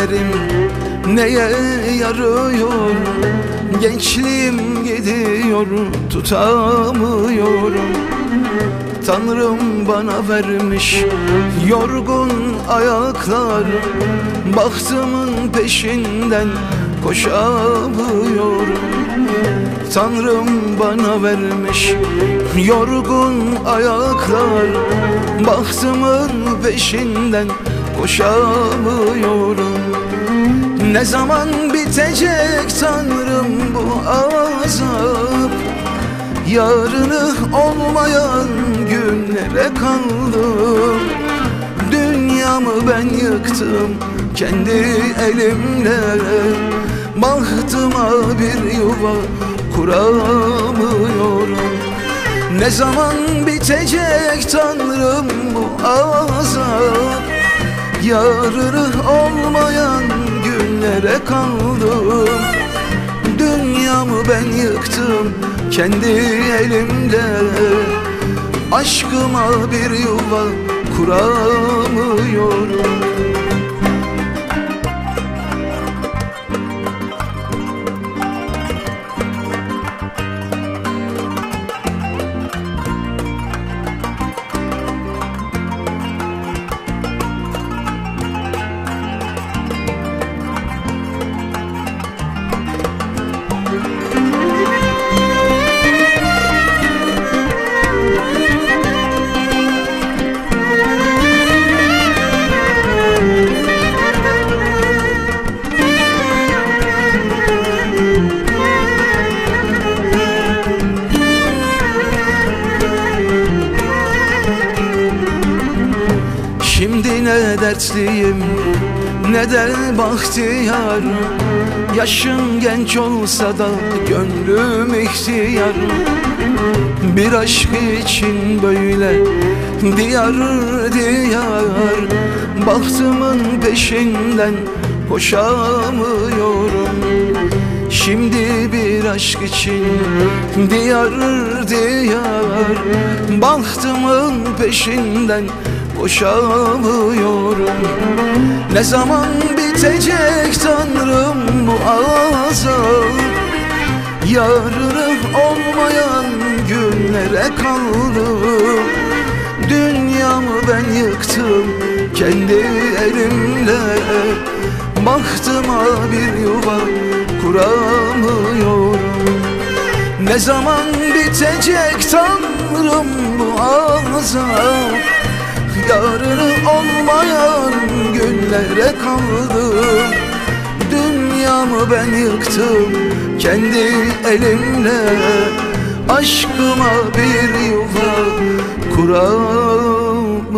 ellerim neye yarıyor? Gençliğim gidiyor tutamıyorum. Tanrım bana vermiş yorgun ayaklar. Bahtımın peşinden koşamıyorum. Tanrım bana vermiş yorgun ayaklar. Bahtımın peşinden koşamıyorum Ne zaman bitecek Tanrım bu azap? Yarını olmayan günlere kaldım. Dünyamı ben yıktım kendi elimle. Bahtıma bir yuva kuramıyorum. Ne zaman bitecek Tanrım bu azap Yarını olmayan günlere kaldım. Dünyamı ben yıktım kendi elimle. Aşkıma bir yuva kuramıyorum ne dertliyim ne de bahtiyar Yaşım genç olsa da gönlüm ihtiyar. Bir aşk için böyle diyar diyar. Bahtımın peşinden koşamıyorum. Şimdi bir aşk için diyar diyar. Bahtımın peşinden koşamıyorum Ne zaman bitecek Tanrım bu azap Yarını olmayan günlere kaldım Dünyamı ben yıktım kendi elimle. Bahtıma bir yuva kuramıyorum. Ne zaman bitecek Tanrım bu azap Yarını olmayan günlere kaldım. Dünyamı ben yıktım kendi elimle. Aşkıma bir yuva kuramıyorum